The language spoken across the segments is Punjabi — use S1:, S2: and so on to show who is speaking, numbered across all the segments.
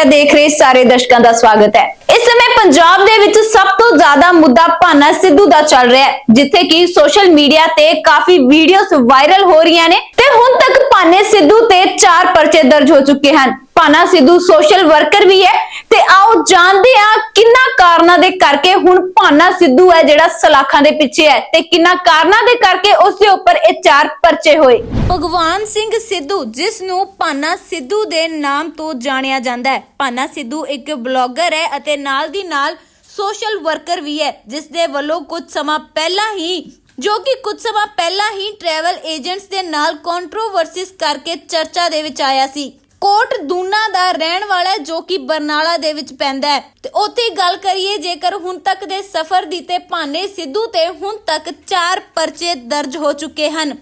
S1: ਇੰਡੀਆ ਦੇਖ ਰਹੇ ਸਾਰੇ ਦਰਸ਼ਕਾਂ ਦਾ ਸਵਾਗਤ ਹੈ। ਇਸ ਸਮੇਂ ਪੰਜਾਬ ਦੇ ਵਿੱਚ ਸਭ ਤੋਂ ਜ਼ਿਆਦਾ ਮੁੱਦਾ ਭਾਨਾ ਸਿੱਧੂ ਦਾ ਚੱਲ ਰਿਹਾ ਹੈ, ਜਿੱਥੇ ਕਿ ਸੋਸ਼ਲ ਮੀਡੀਆ ਤੇ ਕਾਫੀ ਵੀਡੀਓਜ਼ ਵਾਇਰਲ ਹੋ ਰਹੀਆਂ ਨੇ ਤੇ ਹੁਣ ਤੱਕ ਭਾਨੇ ਸਿੱਧੂ ਤੇ ਚਾਰ ਪਰਚੇ ਦਰਜ ਹੋ ਚੁੱਕੇ ਹਨ। ਭਾਨਾ ਸਿੱਧੂ ਸੋਸ਼ਲ ਵਰਕਰ ਵੀ ਹੈ ਤੇ ਆਓ ਜਾਣਦੇ ਹਾਂ ਕਿੰਨਾ ਕਾਰਨਾਂ ਦੇ ਕਰਕੇ ਹੁਣ ਭਾਨਾ ਸਿੱਧੂ ਹੈ ਜਿਹੜਾ ਸਲਾਖਾਂ ਦੇ ਪਿੱਛੇ ਹੈ ਤੇ ਕਿੰਨਾ ਕਾਰਨਾਂ ਦੇ ਕਰਕੇ ਉਸ ਦੇ ਉੱਪਰ ਇਹ ਚਾਰ ਪਰਚੇ ਹੋਏ। ਭਗਵਾਨ ਸਿੰਘ ਸਿੱਧੂ, ਜਿਸ ਨੂੰ ਭਾਨਾ ਸਿੱਧੂ ਦੇ ਨਾਮ ਤੋਂ ਜਾਣਿਆ ਜਾਂਦਾ ਹੈ। ਭਾਨਾ ਸਿੱਧੂ ਇੱਕ ਬਲੌਗਰ ਹੈ ਅਤੇ ਨਾਲ ਦੀ ਨਾਲ ਸੋਸ਼ਲ ਵਰਕਰ ਵੀ ਹੈ, ਜਿਸ ਦੇ ਵੱਲੋਂ ਕੁਝ ਸਮਾਂ ਪਹਿਲਾਂ ਹੀ, ਜੋ ਕਿ ਕੁਝ ਸਮਾਂ ਪਹਿਲਾਂ ਹੀ ਟਰੈਵਲ ਏਜੰਟਸ ਦੇ ਨਾਲ ਕੰਟਰੋਵਰਸਿਸ ਕਰਕੇ ਚਰਚਾ ਦੇ ਵਿੱਚ ਆਇਆ ਸੀ। ਕੋਟ ਦੂਨਾ ਦਾ ਰਹਿਣ ਵਾਲਾ ਜੋ ਕਿ ਬਰਨਾਲਾ ਦੇ ਵਿੱਚ ਪੈਂਦਾ ਹੈ। ਤੇ ਉੱਥੇ ਗੱਲ ਕਰੀਏ, ਜੇਕਰ ਹੁਣ ਤੱਕ ਦੇ ਸਫ਼ਰ ਦੀ ਤੇ ਭਾਨੇ ਸਿੱਧੂ ਤੇ ਹੁਣ ਤੱਕ 4 ਪਰਚੇ ਦਰਜ ਹੋ ਚੁੱਕੇ ਹਨ।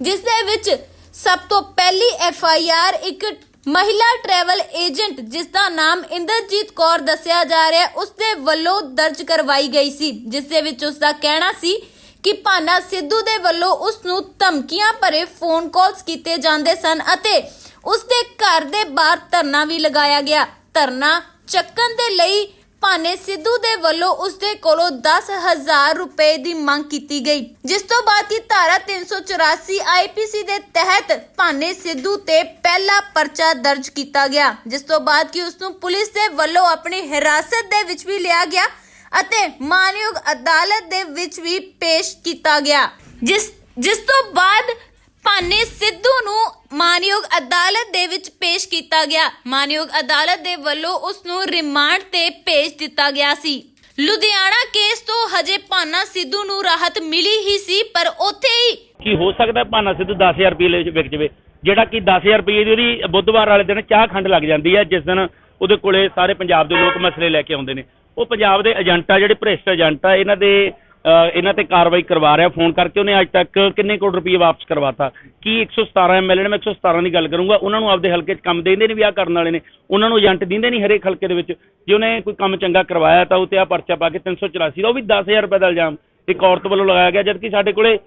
S1: ਜਿਸ ਦੇ ਵਿੱਚ ਸਭ ਤੋਂ ਪਹਿਲੀ ਐਫ ਆਈ ਆਰ ਇੱਕ ਮਹਿਲਾ ਟਰੈਵਲ ਏਜੰਟ, ਜਿਸ ਦਾ ਨਾਮ ਇੰਦਰਜੀਤ ਕੌਰ ਦੱਸਿਆ ਜਾ ਰਿਹਾ ਉਸ ਦੇ ਵੱਲੋਂ ਦਰਜ ਕਰਵਾਈ ਗਈ ਸੀ। ਜਿਸ ਦੇ ਵਿੱਚ ਉਸ ਦਾ ਕਹਿਣਾ ਸੀ ਕਿ ਭਾਨਾ ਸਿੱਧੂ ਦੇ ਵੱਲੋਂ ਉਸ ਨੂੰ ਧਮਕੀਆਂ ਭਰੇ ਫੋਨ ਕਾਲਸ ਕੀਤੇ ਜਾਂਦੇ ਸਨ ਅਤੇ ਉਸ ਦੇ ਘਰ ਦੇ ਬਾਹਰ ਧਰਨਾ ਵੀ ਲਗਾਇਆ ਗਿਆ। ਧਰਨਾ ਚੱਕਣ ਦੇ ਲਈ ਭਾਨੇ ਸਿੱਧੂ ਦੇ ਵੱਲੋਂ ਉਸ ਦੇ ਕੋਲੋਂ 10000 ਰੁਪਏ ਦੀ ਮੰਗ ਕੀਤੀ ਗਈ। ਜਿਸ ਤੋਂ ਬਾਅਦ ਹੀ ਧਾਰਾ 384 ਆਈਪੀਸੀ ਦੇ ਤਹਿਤ ਭਾਨੇ ਸਿੱਧੂ ਤੇ ਪਹਿਲਾ ਪਰਚਾ ਦਰਜ ਕੀਤਾ ਗਿਆ। ਜਿਸ ਤੋਂ ਬਾਅਦ ਕਿ ਉਸ ਨੂੰ ਪੁਲਿਸ ਦੇ ਵੱਲੋਂ ਆਪਣੀ ਹਿਰਾਸਤ ਦੇ ਵਿੱਚ ਵੀ ਲਿਆ ਗਿਆ ਅਤੇ ਮਾਨਯੋਗ ਅਦਾਲਤ ਦੇ ਵਿੱਚ ਵੀ ਪੇਸ਼ ਕੀਤਾ ਗਿਆ। ਜਿਸ ਜਿਸ ਤੋਂ ਬਾਅਦ ਭਾਨੇ ਸਿੱਧੂ ਨੂੰ ਮਾਨਯੋਗ ਅਦਾਲਤ ਦੇ ਵਿੱਚ ਪੇਸ਼ ਕੀਤਾ ਗਿਆ। ਮਾਨਯੋਗ ਅਦਾਲਤ ਦੇ ਵੱਲੋਂ ਉਸ ਨੂੰ ਰਿਮਾਂਡ ਤੇ ਭੇਜ ਦਿੱਤਾ ਗਿਆ ਸੀ। ਲੁਧਿਆਣਾ ਕੇਸ ਤੋਂ ਹਜੇ ਭਾਨਾ ਸਿੱਧੂ ਨੂੰ ਰਾਹਤ ਮਿਲੀ ਹੀ ਸੀ, ਪਰ ਉੱਥੇ ਹੀ
S2: ਕੀ ਹੋ ਸਕਦਾ ਭਾਨਾ ਸਿੱਧੂ 10000 ਰੁਪਏ ਲੈ ਵਿਕ ਜਵੇ? ਜਿਹੜਾ ਕਿ 10000 ਰੁਪਏ ਦੀ ਉਹਦੀ ਬੁੱਧਵਾਰ ਵਾਲੇ ਦਿਨ ਚਾਹ ਖੰਡ ਲੱਗ ਜਾਂਦੀ ਹੈ, ਜਿਸ ਦਿਨ ਉਹਦੇ ਕੋਲੇ ਸਾਰੇ ਪੰਜਾਬ ਦੇ ਲੋਕ ਮਸਲੇ ਲੈ ਕੇ ਆਉਂਦੇ ਨੇ। ਉਹ ਪੰਜਾਬ ਦੇ ਏਜੰਟਾ, ਜਿਹੜੇ ਭ੍ਰਿਸ਼ਟ ਏਜੰਟਾ ਇਹਨਾਂ ਦੇ ਇਹਨਾਂ ਤੇ ਕਾਰਵਾਈ ਕਰਵਾ ਰਿਹਾ, ਫੋਨ ਕਰਕੇ ਉਹਨੇ ਅੱਜ ਤੱਕ ਕਿੰਨੇ ਕਰੋੜ ਰੁਪਏ ਵਾਪਸ ਕਰਵਾਤਾ? ਕੀ 117 ਐਮਐਲਏ ਨੇ, ਮੈਂ 117 ਦੀ ਗੱਲ ਕਰੂੰਗਾ, ਉਹਨਾਂ ਨੂੰ ਆਪਦੇ ਹਲਕੇ 'ਚ ਕੰਮ ਦੇਂਦੇ ਨੇ ਵੀ ਆਹ ਕਰਨ ਵਾਲੇ ਨੇ। ਉਹਨਾਂ ਨੂੰ ਏਜੰਟ ਦਿੰਦੇ ਨਹੀਂ ਹਰੇਕ ਹਲਕੇ ਦੇ ਵਿੱਚ। ਜੇ ਉਹਨੇ ਕੋਈ ਕੰਮ ਚੰਗਾ ਕਰਵਾਇਆ ਤਾਂ ਉਹ ਤੇ ਆ ਪਰਚਾ ਪਾ ਕੇ 384 ਦਾ, ਉਹ ਵੀ 10000 ਰੁਪਏ ਦਾ ਇਲਜ਼ਾਮ ਇੱਕ ਔਰਤ ਵੱਲੋਂ ਲਗਾਇਆ ਗਿਆ, ਜਦਕਿ ਸਾਡੇ ਕੋਲੇ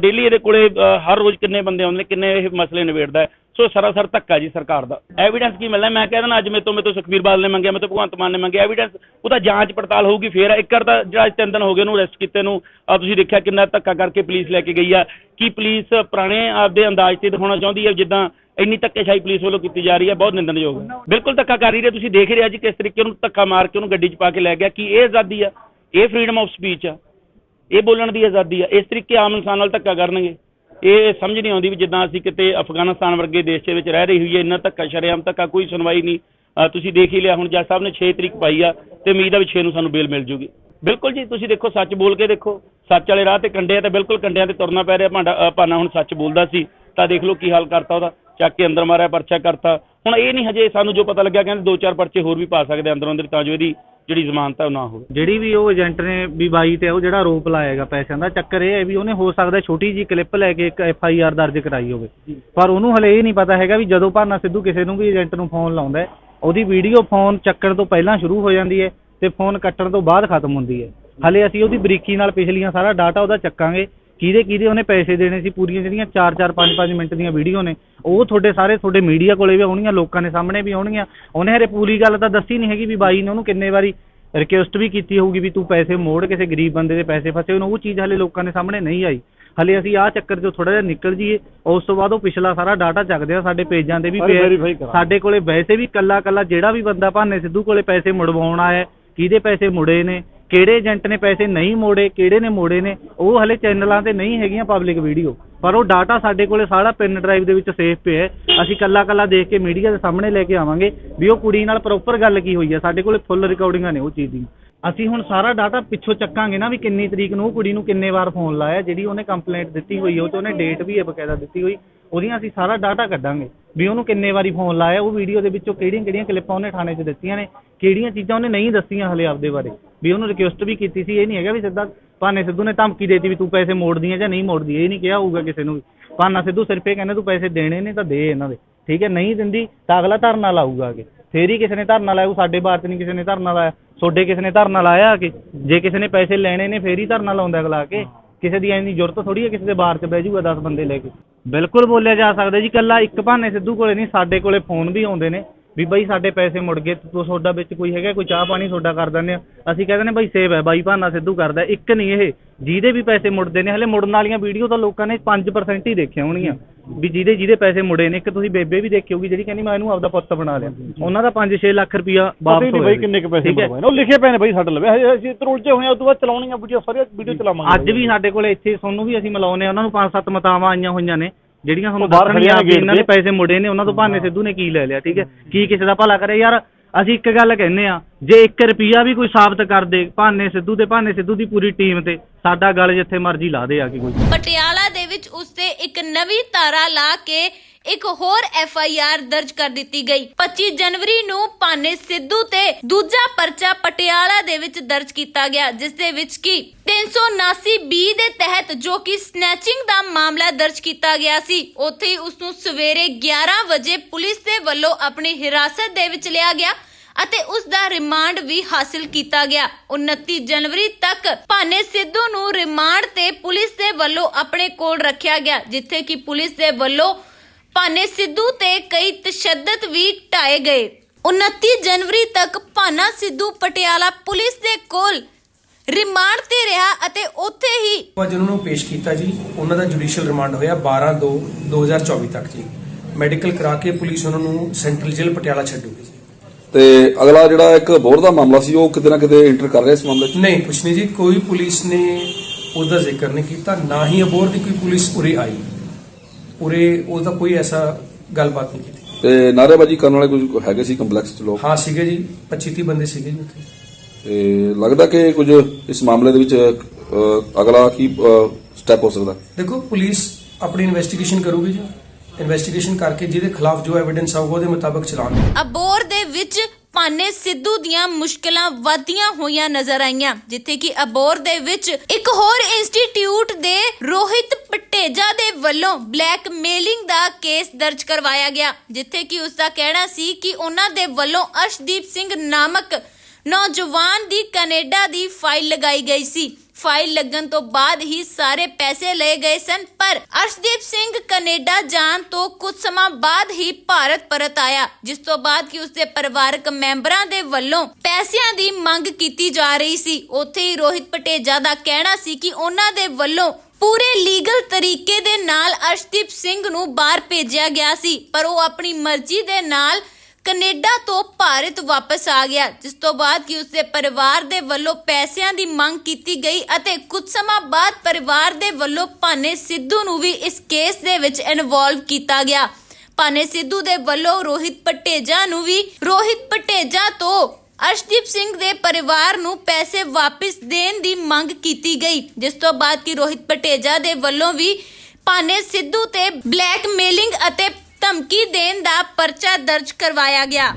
S2: ਡੇਲੀ ਇਹਦੇ ਕੋਲੇ ਹਰ ਰੋਜ਼ ਕਿੰਨੇ ਬੰਦੇ ਆਉਂਦੇ ਨੇ, ਕਿੰਨੇ ਇਹ ਮਸਲੇ ਨਿਬੇੜਦਾ ਹੈ। ਸੋ ਸਰਾਸਰ ਧੱਕਾ ਜੀ ਸਰਕਾਰ ਦਾ। ਐਵੀਡੈਂਸ ਕੀ ਮਿਲਣਾ? ਮੈਂ ਕਹਿ ਦਿੰਦਾ, ਅੱਜ ਮੇਰੇ ਤੋਂ ਮੇਰੇ ਤੋਂ ਸੁਖਬੀਰ ਬਾਦਲ ਨੇ ਮੰਗਿਆ, ਮੇਰੇ ਤੋਂ ਭਗਵੰਤ ਮਾਨ ਨੇ ਮੰਗਿਆ ਐਵੀਡੈਂਸ ਉਹਦਾ ਜਾਂਚ ਪੜਤਾਲ ਹੋਊਗੀ, ਫੇਰ ਇੱਕ ਵਾਰ ਤਾਂ ਜਿਹੜਾ ਅੱਜ ਤਿੰਨ ਦਿਨ ਹੋ ਗਏ ਉਹਨੂੰ ਅਰੈਸਟ ਕੀਤੇ ਨੂੰ ਆ ਤੁਸੀਂ ਦੇਖਿਆ ਕਿੰਨਾ ਧੱਕਾ ਕਰਕੇ ਪੁਲਿਸ ਲੈ ਕੇ ਗਈ ਆ। ਕੀ ਪੁਲਿਸ ਪੁਰਾਣੇ ਆਪਦੇ ਅੰਦਾਜ਼ ਤੇ ਦਿਖਾਉਣਾ ਚਾਹੁੰਦੀ ਹੈ ਜਿੱਦਾਂ ਇੰਨੀ ਧੱਕੇਸ਼ਾਹੀ ਪੁਲਿਸ ਵੱਲੋਂ ਕੀਤੀ ਜਾ ਰਹੀ ਹੈ ਬਹੁਤ ਨਿੰਦਣਯੋਗ ਹੈ ਬਿਲਕੁਲ ਧੱਕਾ ਕਰ ਰਹੀ ਹੈ ਤੁਸੀਂ ਦੇਖ ਰਹੇ ਹੋ ਜੀ ਕਿਸ ਤਰੀਕੇ ਉਹਨੂੰ ਧੱਕਾ ਮਾਰ ਕੇ ਉਹਨੂੰ ਗੱਡੀ 'ਚ ਪਾ ਕੇ ਲੈ ਗਿਆ। ਕੀ ਇਹ ਆਜ਼ਾਦੀ ਆ? ਇਹ ਫਰੀडम ਆਫ ਸਪੀਚ ਆ। ਇਹ ਬੋਲਣ ਦੀ ਆਜ਼ਾਦੀ ਆ। ਇਸ ਤਰੀਕੇ ਆਮ ਇਨਸਾਨ ਨਾਲ ਧੱਕਾ ਕਰਨਗੇ। ਇਹ ਸਮਝ ਨਹੀਂ ਆਉਂਦੀ ਵੀ ਜਿੱਦਾਂ ਅਸੀਂ ਕਿਤੇ ਅਫਗਾਨਿਸਤਾਨ ਵਰਗੇ ਦੇਸ਼ ਦੇ ਵਿੱਚ ਰਹਿ ਰਹੀ ਹੋਈਏ ਹੈ ਇੰਨਾ ਧੱਕਾ ਸ਼ਰੇਆਮ ਧੱਕਾ, ਕੋਈ ਸੁਣਵਾਈ ਨਹੀਂ। ਤੁਸੀਂ ਦੇਖ ਹੀ ਲਿਆ, ਹੁਣ ਜੱਜ ਸਾਹਿਬ ਨੇ 6 ਤਰੀਕ ਪਾਈ ਆ ਤੇ ਉਮੀਦ ਆ ਵੀ 6 ਨੂੰ ਸਾਨੂੰ ਬੇਲ ਮਿਲ ਜੂਗੀ। ਬਿਲਕੁਲ ਜੀ, ਤੁਸੀਂ ਦੇਖੋ, ਸੱਚ ਬੋਲ ਕੇ ਦੇਖੋ। ਸੱਚ ਵਾਲੇ ਰਾਹ ਤੇ ਕੰਡੇ ਆ ਤੇ ਬਿਲਕੁਲ ਕੰਡਿਆਂ ਤੇ ਤੁਰਨਾ ਪੈ ਰਿਹਾ ਭਾਂਡਾ ਭਾਨਾ ਹੁਣ ਸੱਚ ਬੋਲਦਾ ਸੀ। ਤਾਂ ਦੇਖ ਲਓ ਕੀ ਹਾਲ ਕਰਤਾ ਉਹਦਾ। ਚੱਕ ਕੇ ਅੰਦਰ ਮਾਰਿਆ, ਪਰਚਾ ਕਰਤਾ। ਹੁਣ ਇਹ ਨਹੀਂ ਹਜੇ ਸਾਨੂੰ ਜੋ ਪਤਾ ਲੱਗਿਆ, ਕਹਿੰਦੇ ਦੋ ਚਾਰ ਪਰਚੇ ਹੋਰ ਵੀ ਪਾ ਸਕਦੇ ਅੰਦਰੋਂ ਅੰਦਰ, ਤਾਂ ਜੋ ਇਹਦੀ ਜਿਹੜੀ ਜ਼ਮਾਨਤ ਹੈ ਉਹ ਨਾ ਹੋਵੇ।
S3: ਜਿਹੜੀ ਵੀ ਉਹ ਏਜੰਟ ਨੇ ਵੀ ਬਾਈ ਤੇ ਉਹ ਜਿਹੜਾ ਆਰੋਪ ਲਾਏਗਾ ਪੈਸਿਆਂ ਦਾ ਚੱਕਰ ਇਹ ਹੈ ਵੀ ਉਹਨੇ ਹੋ ਸਕਦਾ ਛੋਟੀ ਜੀ ਕਲਿੱਪ ਲੈ ਕੇ ਇੱਕ ਐਫ ਆਈ ਆਰ ਦਰਜ ਕਰਾਈ ਹੋਵੇ। ਪਰ ਉਹਨੂੰ ਹਲੇ ਇਹ ਨਹੀਂ ਪਤਾ ਹੈਗਾ ਵੀ ਜਦੋਂ ਭਾਨਾ ਸਿੱਧੂ ਕਿਸੇ ਨੂੰ ਵੀ ਏਜੰਟ ਨੂੰ ਫੋਨ ਲਾਉਂਦਾ ਹੈ ਉਹਦੀ ਵੀਡੀਓ ਫੋਨ ਚੱਕਣ ਤੋਂ ਪਹਿਲਾਂ ਸ਼ੁਰੂ ਹੋ ਜਾਂਦੀ ਹੈ ਤੇ ਫੋਨ ਕੱਟਣ ਤੋਂ ਬਾਅਦ ਖਤਮ ਹੁੰਦੀ ਹੈ। ਹਲੇ ਅਸੀਂ ਉਹਦੀ ਬਰੀਕੀ ਨਾਲ ਪਿਛਲੀਆਂ ਸਾਰਾ ਡਾਟਾ ਉਹਦਾ ਚੱਕਾਂਗੇ ਕਿਹਦੇ ਕਿਹਦੇ ਉਹਨੇ ਪੈਸੇ ਦੇਣੇ ਸੀ ਪੂਰੀਆਂ ਜਿਹੜੀਆਂ 4-4 5-5 ਮਿੰਟ ਦੀਆਂ ਵੀਡੀਓ ਨੇ ਉਹ ਤੁਹਾਡੇ ਸਾਰੇ ਤੁਹਾਡੇ ਮੀਡੀਆ ਕੋਲੇ ਵੀ ਆਉਣਗੀਆਂ ਲੋਕਾਂ ਦੇ ਸਾਹਮਣੇ ਵੀ ਆਉਣਗੀਆਂ। ਉਹਨੇ ਹਰੇ ਪੂਰੀ ਗੱਲ ਤਾਂ ਦੱਸੀ ਨਹੀਂ ਹੈਗੀ ਵੀ ਬਾਈ ਨੇ ਉਹਨੂੰ ਕਿੰਨੇ ਵਾਰੀ ਰਿਕੁਐਸਟ ਵੀ ਕੀਤੀ ਹੋਊਗੀ ਵੀ ਤੂੰ ਪੈਸੇ ਮੋੜ ਕਿਸੇ ਗਰੀਬ ਬੰਦੇ ਦੇ ਪੈਸੇ ਫਸੇ ਹੋਣ ਉਹ ਚੀਜ਼ ਹਲੇ ਲੋਕਾਂ ਦੇ ਸਾਹਮਣੇ ਨਹੀਂ ਆਈ। ਹਲੇ ਅਸੀਂ ਆਹ ਚੱਕਰ 'ਚੋਂ ਥੋੜਾ ਜਿਹਾ ਨਿਕਲ ਜੀਏ ਉਸ ਤੋਂ ਬਾਅਦ ਉਹ ਪਿਛਲਾ ਸਾਰਾ ਡਾਟਾ ਚੱਕਦੇ ਆ ਸਾਡੇ ਪੇਜਾਂ ਤੇ ਵੀ ਸਾਡੇ ਕੋਲੇ ਵੈਸੇ ਵੀ ਕੱਲਾ ਕੱਲਾ ਜਿਹੜਾ ਵੀ ਬੰਦਾ ਭਾਨੇ ਸਿੱਧੂ ਕੋਲੇ ਪੈਸੇ ਮੁੜਵਾਉਣ ਆਇਆ ਕਿਹਦੇ ਪੈਸੇ ਮੁੜੇ ਨੇ ਕਿਹੜੇ ਏਜੰਟ ਨੇ ਪੈਸੇ ਨਹੀਂ ਮੋੜੇ, ਕਿਹੜੇ ਨੇ ਮੋੜੇ ਨੇ, ਉਹ ਹਲੇ ਚੈਨਲਾਂ ਤੇ ਨਹੀਂ ਹੈਗੀਆਂ ਪਬਲਿਕ ਵੀਡੀਓ ਪਰ ਉਹ ਡਾਟਾ ਸਾਡੇ ਕੋਲੇ ਸਾਰਾ ਪਿਨ ਡਰਾਈਵ ਦੇ ਵਿੱਚ ਸੇਫ ਪਿਆ ਹੈ। ਅਸੀਂ ਕੱਲਾ ਕੱਲਾ ਦੇਖ ਕੇ ਮੀਡੀਆ ਦੇ ਸਾਹਮਣੇ ਲੈ ਕੇ ਆਵਾਂਗੇ ਵੀ ਉਹ ਕੁੜੀ ਨਾਲ ਪ੍ਰੋਪਰ ਗੱਲ ਕੀ ਹੋਈ ਹੈ। ਸਾਡੇ ਕੋਲੇ ਫੁੱਲ ਰਿਕਾਰਡਿੰਗਾਂ ਨੇ ਉਹ ਚੀਜ਼ ਦੀ। ਅਸੀਂ ਹੁਣ ਸਾਰਾ ਡਾਟਾ ਪਿੱਛੋਂ ਚੱਕਾਂਗੇ ਨਾ ਵੀ ਕਿੰਨੀ ਤਰੀਕ ਨੂੰ ਉਹ ਕੁੜੀ ਨੂੰ ਕਿੰਨੇ ਵਾਰ ਫੋਨ ਲਾਇਆ, ਜਿਹੜੀ ਉਹਨੇ ਕੰਪਲੇਂਟ ਦਿੱਤੀ ਹੋਈ ਹੈ, ਉਹ ਤੇ ਉਹਨੇ ਡੇਟ ਵੀ ਹੈ ਬਕਾਇਦਾ ਦਿੱਤੀ ਹੋਈ, ਉਹਦੀਆਂ ਅਸੀਂ ਸਾਰਾ ਡਾਟਾ ਕੱਢਾਂਗੇ ਵੀ ਉਹਨੂੰ ਕਿੰਨੇ ਵਾਰੀ ਫੋਨ ਲਾਇਆ, ਉਹ ਵੀਡੀਓ ਦੇ ਵਿੱਚੋਂ ਕਿਹੜੀਆਂ ਕਿਹੜੀਆਂ ਕਲਿੱਪਾਂ ਉਹਨੇ ਥਾਣੇ 'ਚ ਦਿੱਤੀਆਂ ਨੇ, ਕਿਹੜੀਆਂ ਚੀਜ਼ਾਂ ਉਹਨੇ ਨਹੀਂ ਦੱਸੀਆਂ ਹਲੇ ਆਪਦੇ ਬਾਰੇ। ਵੀ ਉਹਨੂੰ ਰਿਕੁਐਸਟ ਵੀ ਕੀਤੀ ਸੀ, ਇਹ ਨਹੀਂ ਹੈਗਾ ਵੀ ਸਿੱਧਾ ਭਾਨੇ ਸਿੱਧੂ ਨੇ ਧਮਕੀ ਦੇਤੀ ਵੀ ਤੂੰ ਪੈਸੇ ਮੋੜਦੀ ਹੈ ਜਾਂ ਨਹੀਂ ਮੋੜਦੀ, ਇਹ ਨਹੀਂ ਕਿਹਾ ਹੋਊਗਾ ਕਿਸੇ ਨੂੰ ਵੀ। ਭਾਨਾ ਸਿੱਧੂ ਸਿਰਫ ਇਹ ਕਹਿੰਦਾ ਤੂੰ ਪੈਸੇ ਦੇਣੇ ਨੇ ਤਾਂ ਦੇ ਇਹਨਾਂ ਦੇ। ਠੀਕ ਹੈ, ਨਹੀਂ ਦਿੰਦੀ ਤਾਂ ਅਗਲਾ ਧਰਨਾ ਲਾਊਗਾ ਅੱਗੇ। ਫੇਰ ਹੀ ਕਿਸੇ ਨੇ ਧਰਨਾ ਲਾਇਆ ਸਾਡੇ ਬਾਰ 'ਚ ਨਹੀਂ ਕਿਸੇ ਨੇ ਧਰਨਾ ਲਾਇਆ। ਤੁਹਾਡੇ ਕਿਸੇ ਨੇ ਧਰਨਾ ਲਾਇਆ ਆ ਕੇ ਜੇ ਕਿਸੇ ਨੇ ਪੈਸੇ ਲੈਣੇ ਨੇ, ਫੇਰ ਹੀ ਧਰਨਾ ਲਾਉਂਦਾ ਅਗਲਾ ਆ ਕੇ ਕਿਸੇ ਦੀ ਐਨੀ ਜ਼ਰੂਰਤ ਥੋੜੀ ਹੈ, ਕਿਸੇ ਦੇ ਬਾਰ 'ਚ ਬਹਿ ਜਾਊਗਾ 10 ਬੰਦੇ ਲੈ ਕੇ। ਬਿਲਕੁਲ ਬੋਲਿਆ ਜਾ ਸਕਦਾ ਜੀ ਕੱਲਾ ਇੱਕ ਭਾਨੇ ਸਿੱਧੂ ਕੋਲੇ ਨਹੀਂ, ਸਾਡੇ ਕੋਲੇ ਫੋਨ ਵੀ ਆਉਂਦੇ ਨੇ। ਵੀ ਬਾਈ ਸਾਡੇ ਪੈਸੇ ਮੁੜ ਗਏ ਤੂੰ ਤੁਹਾਡਾ ਵਿੱਚ ਕੋਈ ਹੈਗਾ ਕੋਈ ਚਾਹ ਪਾਣੀ ਤੁਹਾਡਾ ਕਰ ਦਿੰਦੇ ਆ। ਅਸੀਂ ਕਹਿੰਦੇ ਨੇ ਬਾਈ ਸੇਵ ਹੈ ਬਾਈ ਭਾਨਾ ਸਿੱਧੂ ਕਰਦਾ ਇੱਕ ਨਹੀਂ ਇਹ। ਜਿਹਦੇ ਵੀ ਪੈਸੇ ਮੁੜਦੇ ਨੇ ਹਲੇ ਮੁੜਨ ਵਾਲੀਆਂ ਵੀਡੀਓ ਤਾਂ ਲੋਕਾਂ ਨੇ 5% ਹੀ ਦੇਖੀਆਂ ਹੋਣਗੀਆਂ। ਵੀ ਜਿਹਦੇ ਜਿਹਦੇ ਪੈਸੇ ਮੁੜੇ ਨੇ ਇੱਕ ਤੁਸੀਂ ਬੇਬੇ ਵੀ ਦੇਖੀ ਹੋਊਗੀ ਜਿਹੜੀ ਕਹਿੰਦੀ ਮੈਂ ਇਹਨੂੰ ਆਪਦਾ ਪੁੱਤ ਬਣਾ ਲਿਆ। ਉਹਨਾਂ ਦਾ 5-6 ਲੱਖ ਰੁਪਇਆ ਵਾਪਸ
S4: ਹੀ
S3: ਹੋਇਆ
S4: ਬਾਈ ਕਿੰਨੇ ਕੁ ਪੈਸੇ
S3: ਹੈ?
S4: ਨੇ। ਉਹ ਲਿਖੇ ਪਏ ਨੇ ਬਾਈ ਸਾਡੇ ਲਵੇ। ਅਸੀਂ ਇੱਧਰ ਉਲਝੇ ਹੋਏ ਆ ਉਦੋਂ ਬਾਅਦ ਚਲਾਉਣੀਆਂ ਵੀਡੀਓ ਸਾਰੀਆਂ ਵੀਡੀਓ ਚਲਾਵਾਂਗੇ
S3: ਅੱਜ ਵੀ ਸਾਡੇ ਕੋਲ ਇੱਥੇ ਤੁਹਾਨੂੰ ਵੀ ਅਸੀਂ ਮਿਲਾਉਨੇ ਉਹਨਾਂ ਨੂੰ ਪੰਜ ਸੱਤ ਮਤਾਵਾਂ ਆਈਆਂ ਹੋਈਆਂ ਨੇ। ਜਿਹੜੀਆਂ ਤੁਹਾਨੂੰ
S4: ਨੇ
S3: ਵੀ ਇਹਨਾਂ ਦੇ। ਪੈਸੇ ਮੁੜੇ ਨੇ ਉਹਨਾਂ ਤੋਂ ਭਾਨੇ ਸਿੱਧੂ ਨੇ ਕੀ ਲੈ ਲਿਆ ਠੀਕ ਹੈ? ਕੀ ਕਿਸੇ ਦਾ ਭਲਾ ਕਰੇ? ਯਾਰ ਅਸੀਂ ਇੱਕ ਗੱਲ ਕਹਿੰਨੇ ਆ ਜੇ 1 ਰੁਪਿਆ ਵੀ ਕੋਈ ਸਾਬਤ ਕਰ ਦੇ ਭਾਨੇ ਸਿੱਧੂ ਤੇ ਭਾਨੇ ਸਿੱਧੂ ਦੀ ਪੂਰੀ ਟੀਮ ਤੇ ਸਾਡਾ ਗਲ ਜਿੱਥੇ ਮਰਜ਼ੀ ਲਾ ਦੇ ਆ ਕੇ ਕੋਈ।
S1: ਪਟਿਆਲਾ ਦੇ ਵਿੱਚ ਉਸ ਤੇ ਇੱਕ ਨਵੀਂ ਧਾਰਾ ਲਾ ਕੇ ਇੱਕ ਹੋਰ ਐਫ ਆਈ ਆਰ ਦਰਜ ਕਰ ਦਿੱਤੀ ਗਈ। 25 ਜਨਵਰੀ ਨੂੰ ਭਾਨੇ ਸਿੱਧੂ ਤੇ ਦੂਜਾ ਪਰਚਾ ਪਟਿਆਲਾ ਦੇ ਵਿੱਚ ਦਰਜ ਕੀਤਾ ਗਿਆ, ਜਿਸ ਦੇ ਵਿੱਚ ਕੀ 379 ਬੀ ਦੇ ਤਹਿਤ ਜੋ ਕਿ ਸਨੈਚਿੰਗ ਦਾ ਮਾਮਲਾ ਦਰਜ ਕੀਤਾ ਗਿਆ ਸੀ, ਉੱਥੇ ਹੀ ਉਸ ਨੂੰ ਸਵੇਰੇ 11 ਵਜੇ ਪੁਲਿਸ ਦੇ ਵੱਲੋਂ ਆਪਣੀ ਹਿਰਾਸਤ ਦੇ ਵਿੱਚ ਲਿਆ ਗਿਆ। ਅਤੇ ਉਸ ਦਾ ਰਿਮਾਂਡ ਵੀ ਹਾਸਿਲ ਕੀਤਾ ਗਿਆ। 29 ਜਨਵਰੀ ਤੱਕ ਭਾਨੇ ਸਿੱਧੂ ਨੂੰ ਰਿਮਾਂਡ ਤੇ ਪੁਲਿਸ ਦੇ ਵੱਲੋਂ ਆਪਣੇ ਕੋਲ ਰੱਖਿਆ ਗਿਆ, ਜਿੱਥੇ ਕਿ ਪੁਲਿਸ ਦੇ ਵੱਲੋਂ ਭਾਨੇ ਸਿੱਧੂ ਤੇ ਕਈ ਤਸ਼ੱਦਦ ਵੀ ਢਾਏ ਗਏ। 29 ਜਨਵਰੀ ਤੱਕ ਭਾਨਾ ਸਿੱਧੂ ਪਟਿਆਲਾ ਪੁਲਿਸ ਦੇ ਕੋਲ ਰਿਮਾਂਡ ਤੇ ਰਿਹਾ ਅਤੇ ਉੱਥੇ ਹੀ
S5: ਅੱਜ ਉਹਨਾਂ ਨੂੰ ਪੇਸ਼ ਕੀਤਾ ਜੀ, ਉਹਨਾਂ ਦਾ ਜੁਡੀਸ਼ੀਅਲ ਰਿਮਾਂਡ ਹੋਇਆ 12 2 2024 ਤੱਕ ਜੀ। ਮੈਡੀਕਲ ਕਰਾ ਕੇ ਪੁਲਿਸ ਉਹਨਾਂ ਨੂੰ ਸੈਂਟਰਲ ਜੇਲ੍ਹ ਪਟਿਆਲਾ ਛੱਡੂਗੀ ਜੀ।
S6: ਤੇ ਅਗਲਾ ਜਿਹੜਾ ਇੱਕ ਬੋਰ ਦਾ ਮਾਮਲਾ ਸੀ ਉਹ ਕਿਤੇ ਨਾ ਕਿਤੇ ਇੰਟਰ ਕਰ ਰਿਹਾ ਇਸ ਮਾਮਲੇ 'ਚ?
S5: ਨਹੀਂ ਕੁਛ ਨਹੀਂ ਜੀ ਕੋਈ ਪੁਲਿਸ ਨੇ ਉਹਦਾ ਜ਼ਿਕਰ ਨਹੀਂ ਕੀਤਾ ਨਾ ਹੀ ਅਬੋਰ ਦੀ ਕੋਈ ਪੁਲਿਸ ਉਰੇ ਆਈ। ਉਰੇ ਉਹਦਾ ਕੋਈ ਐਸਾ ਗੱਲਬਾਤ ਨਹੀਂ ਕੀਤੀ।
S6: ਤੇ ਨਾਅਰੇਬਾਜ਼ੀ ਕਰਨ ਵਾਲੇ ਕੁਝ ਹੈਗੇ ਸੀ ਕੰਪਲੈਕਸ 'ਚ ਲੋਕ?
S5: ਹਾਂ ਸੀਗੇ ਜੀ 25 30 ਬੰਦੇ ਸੀਗੇ ਜੀ ਉੱਥੇ।
S6: ਤੇ ਲੱਗਦਾ ਕਿ ਕੁਝ ਇਸ ਮਾਮਲੇ ਦੇ ਵਿੱਚ ਅਗਲਾ ਕੀ ਸਟੈਪ ਹੋ ਸਕਦਾ?
S5: ਦੇਖੋ ਪੁਲਿਸ ਆਪਣੀ ਇਨਵੈਸਟੀਗੇਸ਼ਨ ਕਰੂਗੀ ਜੀ। ਇਨਵੈਸਟੀਗੇਸ਼ਨ ਕਰਕੇ ਜਿਹਦੇ ਖਿਲਾਫ ਜੋ ਐਵੀਡੈਂਸ ਆਊਗਾ ਉਹਦੇ ਮੁਤਾਬਕ ਚਲਾਉਣਗੇ
S1: ਅਬੋਰ ਵਿੱਚ ਭਾਨੇ ਸਿੱਧੂ ਦੀਆਂ ਮੁਸ਼ਕਲਾਂ ਵਧਦੀਆਂ ਹੋਈਆਂ ਨਜ਼ਰ ਆਈਆਂ, ਜਿੱਥੇ ਕਿ ਅਬੋਰ ਦੇ ਵਿੱਚ ਇੱਕ ਹੋਰ ਇੰਸਟੀਚਿਊਟ ਦੇ ਰੋਹਿਤ ਪਟੇਜਾ ਦੇ ਵੱਲੋਂ ਬਲੈਕਮੇਲਿੰਗ ਦਾ ਕੇਸ ਦਰਜ ਕਰਵਾਇਆ ਗਿਆ, ਜਿੱਥੇ ਕਿ ਉਸ ਦਾ ਕਹਿਣਾ ਸੀ ਕਿ ਉਹਨਾਂ ਦੇ ਵੱਲੋਂ ਅਰਸ਼ਦੀਪ ਸਿੰਘ ਨਾਮਕ ਨੌਜਵਾਨ ਦੀ ਕੈਨੇਡਾ ਦੀ ਫਾਈਲ ਲਗਾਈ ਗਈ ਸੀ। ਫਾਈਲ ਲੱਗਣ ਤੋਂ ਬਾਅਦ ਹੀ ਸਾਰੇ ਪੈਸੇ ਲਏ ਗਏ ਸਨ, ਪਰ ਅਰਸ਼ਦੀਪ ਸਿੰਘ ਕੈਨੇਡਾ ਜਾਣ ਤੋਂ ਕੁਝ ਸਮਾਂ ਬਾਅਦ ਹੀ ਭਾਰਤ ਪਰਤ ਆਇਆ, ਜਿਸ ਤੋਂ ਬਾਅਦ ਕਿ ਉਸਦੇ ਪਰਿਵਾਰਕ ਮੈਂਬਰਾਂ ਦੇ ਵੱਲੋਂ ਪੈਸਿਆਂ ਦੀ ਮੰਗ ਕੀਤੀ ਜਾ ਰਹੀ ਸੀ। ਉੱਥੇ ਹੀ ਰੋਹਿਤ ਪਟੇਜਾ ਦਾ ਕਹਿਣਾ ਸੀ ਕਿ ਉਹਨਾਂ ਦੇ ਵੱਲੋਂ ਪੂਰੇ ਲੀਗਲ ਤਰੀਕੇ ਦੇ ਨਾਲ ਅਰਸ਼ਦੀਪ ਸਿੰਘ ਨੂੰ ਬਾਹਰ ਭੇਜਿਆ ਗਿਆ ਸੀ, ਪਰ ਉਹ ਆਪਣੀ ਮਰਜ਼ੀ ਦੇ ਨਾਲ ਕੈਨੇਡਾ ਤੋਂ ਭਾਰਤ ਵਾਪਸ ਆ ਗਿਆ, ਜਿਸ ਤੋਂ ਬਾਅਦ ਕਿ ਉਸਦੇ ਪਰਿਵਾਰ ਦੇ ਵੱਲੋਂ ਪੈਸਿਆਂ ਦੀ ਮੰਗ ਕੀਤੀ ਗਈ ਅਤੇ ਕੁਝ ਸਮਾਂ ਬਾਅਦ ਪਰਿਵਾਰ ਦੇ ਵੱਲੋਂ ਭਾਨੇ ਸਿੱਧੂ ਨੂੰ ਵੀ ਇਸ ਕੇਸ ਦੇ ਵਿੱਚ ਇਨਵੋਲਵ ਕੀਤਾ ਗਿਆ। ਭਾਨੇ ਸਿੱਧੂ ਦੇ ਵੱਲੋਂ ਰੋਹਿਤ ਪਟੇਜਾ ਨੂੰ ਵੀ, ਰੋਹਿਤ ਪਟੇਜਾ ਤੋਂ ਅਰਸ਼ਦੀਪ ਸਿੰਘ ਦੇ ਪਰਿਵਾਰ ਨੂੰ ਪੈਸੇ ਵਾਪਸ ਦੇਣ ਦੀ ਮੰਗ ਕੀਤੀ ਗਈ, ਜਿਸ ਤੋਂ ਬਾਅਦ ਕਿ ਰੋਹਿਤ ਪਟੇਜਾ ਦੇ ਵੱਲੋਂ ਵੀ ਭਾਨੇ ਸਿੱਧੂ ਤੇ ਬਲੈਕਮੇਲਿੰਗ ਅਤੇ ਧਮਕੀ ਦੇਣ ਦਾ ਪਰਚਾ ਦਰਜ ਕਰਵਾਇਆ ਗਿਆ।